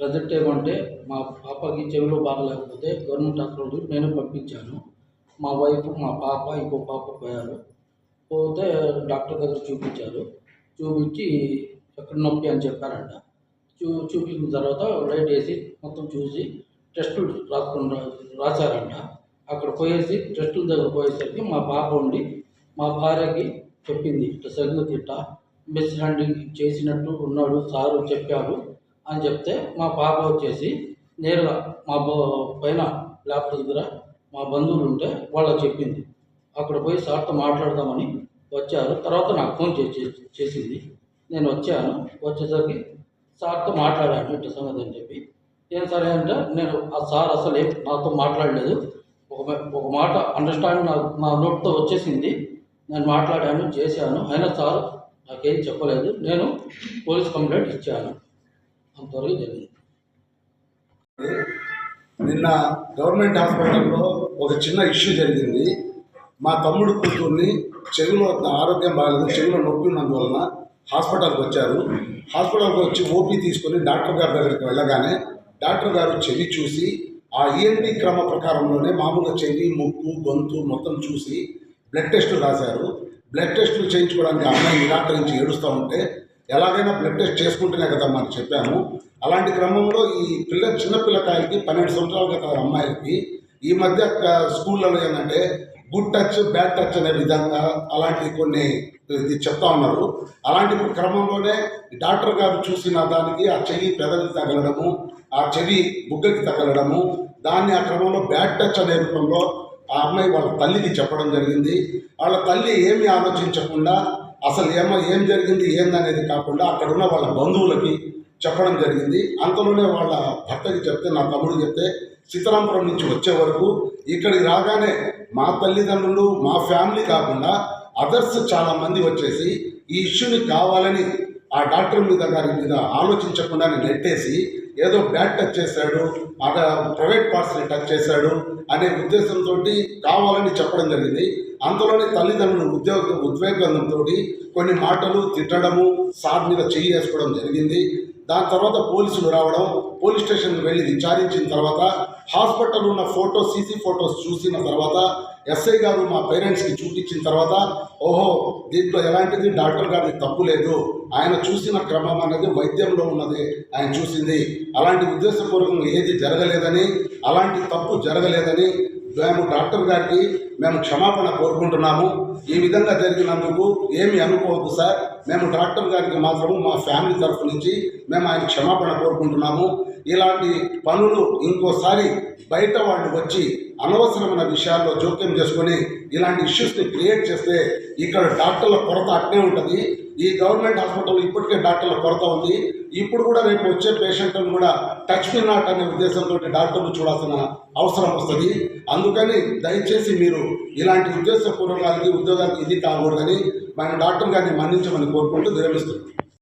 Present ఏమంటే మా పాపకి చెవిలో బాగలేకపోతే గవర్నమెంట్ హాస్పిటల్కి నేను పంపించాను. మా వైఫ్ మా పాప ఇంకో పాప పోయారు. పోతే డాక్టర్ దగ్గర చూపించారు. చూపించి ఎక్కడ నొప్పి అని చెప్పారంట. చూ చూపించిన తర్వాత లైట్ వేసి మొత్తం చూసి టెస్టులు రాసుకుని రాశారంట. అక్కడ పోయేసి టెస్టుల దగ్గర పోయేసరికి మా పాప ఉండి మా భార్యకి చెప్పింది. ఇట్లా సంగతి ఇట్లా మిస్ హ్యాండింగ్ చేసినట్టు ఉన్నాడు సారు చెప్పారు. అని చెప్తే మా పాప వచ్చేసి నేరుగా మా పైన ల్యాప్టాప్ దగ్గర మా బంధువులు ఉంటే వాళ్ళకి చెప్పింది. అక్కడ పోయి సార్తో మాట్లాడదామని వచ్చారు. తర్వాత నాకు ఫోన్ చేసి చేసింది. నేను వచ్చాను. వచ్చేసరికి సార్తో మాట్లాడాను ఇంటి సంగతి అని చెప్పి. ఏం సరే అంటే నేను ఆ సార్ అసలు ఏం నాతో మాట్లాడలేదు. ఒక ఒక మాట అండర్స్టాండింగ్ నా నా నోట్తో వచ్చేసింది. నేను మాట్లాడాను చేశాను. అయినా సార్ నాకేం చెప్పలేదు. నేను పోలీస్ కంప్లైంట్ ఇచ్చాను. అంతవరకు జరిగింది. నిన్న గవర్నమెంట్ హాస్పిటల్లో ఒక చిన్న ఇష్యూ జరిగింది. మా తమ్ముడు కూతుర్ని చెవిలో ఆరోగ్యం బాగాలేదు చెవిలో నొప్పి ఉన్నందువలన హాస్పిటల్కి వచ్చారు. హాస్పిటల్కి వచ్చి ఓపీ తీసుకొని డాక్టర్ గారి దగ్గరికి వెళ్ళగానే డాక్టర్ గారు చెవి చూసి ఆ ఈఎన్టీ క్రమ ప్రకారంలోనే మామూలుగా చెవి ముక్కు గొంతు మొత్తం చూసి బ్లడ్ టెస్టులు రాశారు. బ్లడ్ టెస్టులు చేయించుకోవడానికి అమ్మాయి నిరాకరించి ఏడుస్తూ ఉంటే ఎలాగైనా బ్లడ్ టెస్ట్ చేసుకుంటేనే కదా మనం చెప్పాము. అలాంటి క్రమంలో ఈ పిల్ల చిన్న పిల్లకాయలకి పన్నెండు సంవత్సరాల క్రితం అమ్మాయిలకి ఈ మధ్య స్కూళ్ళలో ఏంటంటే గుడ్ టచ్ బ్యాడ్ టచ్ అనే విధంగా అలాంటి కొన్ని ఇది చెప్తా ఉన్నారు. అలాంటి క్రమంలోనే డాక్టర్ గారు చూసిన దానికి ఆ చెవి పెదవికి తగలడము ఆ చెవి బుగ్గకి తగలడము దాన్ని ఆ క్రమంలో బ్యాడ్ టచ్ అనే రూపంలో ఆ అమ్మాయి వాళ్ళ తల్లికి చెప్పడం జరిగింది. వాళ్ళ తల్లి ఏమి ఆలోచించకుండా అసలు ఏమో ఏం జరిగింది ఏందనేది కాకుండా అక్కడ ఉన్న వాళ్ళ బంధువులకి చెప్పడం జరిగింది. అంతలోనే వాళ్ళ భర్తకి చెప్తే నా తమ్ముడు చెప్తే సీతారాంపురం నుంచి వచ్చే వరకు ఇక్కడికి రాగానే మా తల్లిదండ్రులు మా ఫ్యామిలీ కాకుండా అదర్స్ చాలా మంది వచ్చేసి ఈ ఇష్యూని కావాలని ఆ డాక్టర్ మీద గారి మీద ఆలోచించకుండా నెట్టేసి ఏదో బ్యాడ్ టచ్ చేశాడు అక్కడ ప్రైవేట్ పార్ట్స్ని టచ్ చేశాడు అనే ఉద్దేశంతో కావాలని చెప్పడం జరిగింది. అంతలోనే తల్లిదండ్రులు ఉద్యోగ ఉద్వేగంతో కొన్ని మాటలు తిట్టడము సార్ మీద చెయ్యి వేసుకోవడం జరిగింది. దాని తర్వాత పోలీసులు రావడం పోలీస్ స్టేషన్కి వెళ్ళి విచారించిన తర్వాత హాస్పిటల్ ఉన్న ఫోటోస్ సీసీ ఫోటోస్ చూసిన తర్వాత ఎస్ఐ గారు మా పేరెంట్స్కి చూపించిన తర్వాత ఓహో దీంట్లో ఎలాంటిది? డాక్టర్ గారికి తప్పు లేదు. ఆయన చూసిన క్రమం అనేది వైద్యంలో ఉన్నది. ఆయన చూసింది. అలాంటి ఉద్దేశపూర్వకంగా ఏది జరగలేదని అలాంటి తప్పు జరగలేదని మేము డాక్టర్ గారికి మేము క్షమాపణ కోరుకుంటున్నాము. ఈ విధంగా జరిగినందుకు ఏమి అనుకోవద్దు సార్. మేము డాక్టర్ గారికి మాత్రము మా ఫ్యామిలీ తరఫు నుంచి మేము ఆయన క్షమాపణ కోరుకుంటున్నాము. ఇలాంటి పనులు ఇంకోసారి బయట వాళ్ళు వచ్చి అనవసరమైన విషయాల్లో జోక్యం చేసుకొని ఇలాంటి ఇష్యూస్ని క్రియేట్ చేస్తే ఇక్కడ డాక్టర్ల కొరత అట్నే ఉంటుంది. ఈ గవర్నమెంట్ హాస్పిటల్ ఇప్పటికే డాక్టర్ల కొరత ఉంది. ఇప్పుడు కూడా రేపు వచ్చే పేషెంట్లను కూడా టచ్ మీ నాట్ అనే ఉద్దేశంతో డాక్టర్లు చూడాల్సిన అవసరం వస్తుంది. అందుకని దయచేసి మీరు ఇలాంటి ఉద్దేశపూర్వకాలకి ఉద్యోగాలకి ఇది కాకూడదని మన డాక్టర్ గారిని మన్నించమని కోరుకుంటూ విరమిస్తున్నాం.